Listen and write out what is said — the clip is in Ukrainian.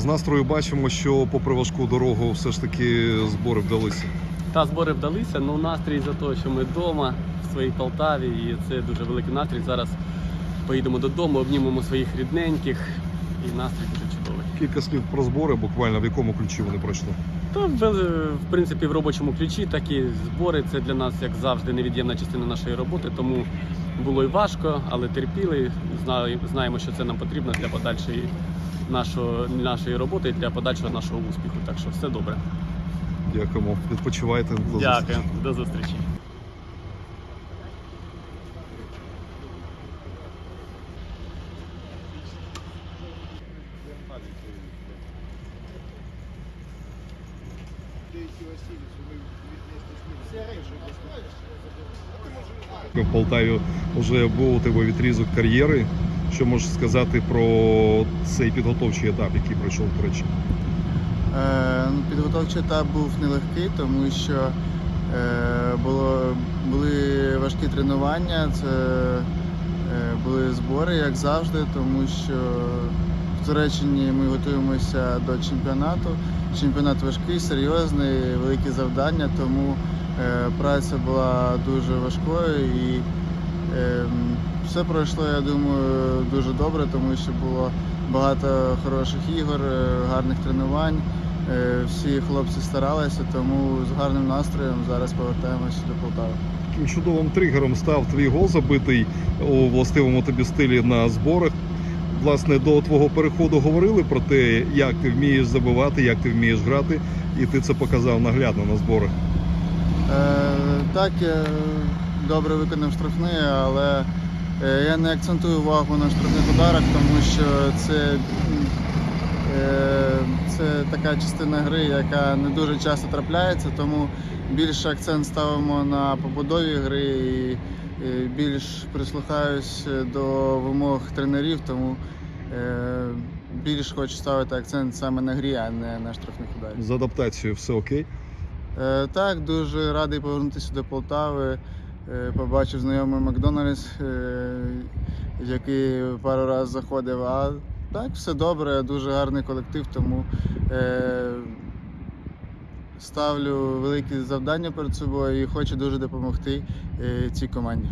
З настрою бачимо, що попри важку дорогу все ж таки збори вдалися. Та збори вдалися, ну настрій за те, що ми вдома в своїй Полтаві, і це дуже великий настрій. Зараз поїдемо додому, обнімемо своїх рідненьких, і настрій дуже чудовий. Кілька слів про збори, буквально в якому ключі вони пройшли. Та в, в принципі в робочому ключі такі збори це для нас, як завжди, невід'ємна частина нашої роботи. Тому було і важко, але терпіли. Знаємо, що це нам потрібно для подальшої нашого, нашої роботи і для подальшого нашого успіху. Так що все добре. Дякуємо. Відпочивайте. До зустрічі. Дякую, до зустрічі. В Полтаві вже був у тебе відрізок кар'єри. Що можеш сказати про цей підготовчий етап, який пройшов до речі? Е, ну, Підготовчий етап був нелегкий, тому що е, було, були важкі тренування, це е, були збори, як завжди, тому що в Туреччині ми готуємося до чемпіонату. Чемпіонат важкий, серйозний, великі завдання, тому е, праця була дуже важкою і е, все пройшло, я думаю, дуже добре, тому що було багато хороших ігор, е, гарних тренувань. Е, Всі хлопці старалися, тому з гарним настроєм зараз повертаємося до Полтави. Чудовим тригером став твій гол забитий у властивому тобі стилі на зборах. Власне, до твого переходу говорили про те, як ти вмієш забивати, як ти вмієш грати, і ти це показав наглядно на зборах. Е, Так, я добре виконав штрафний, але е, я не акцентую увагу на штрафних ударах, тому що це, е, це така частина гри, яка не дуже часто трапляється, тому більше акцент ставимо на побудові гри і більш прислухаюсь до вимог тренерів, тому е, більш хочу ставити акцент саме на грі, а не на штрафних ударах. З адаптацією все окей. Е, Так, дуже радий повернутися до Полтави. Е, Побачив знайомий Макдональдс, який пару разів заходив. А так, все добре, дуже гарний колектив, тому е, ставлю великі завдання перед собою і хочу дуже допомогти е, цій команді.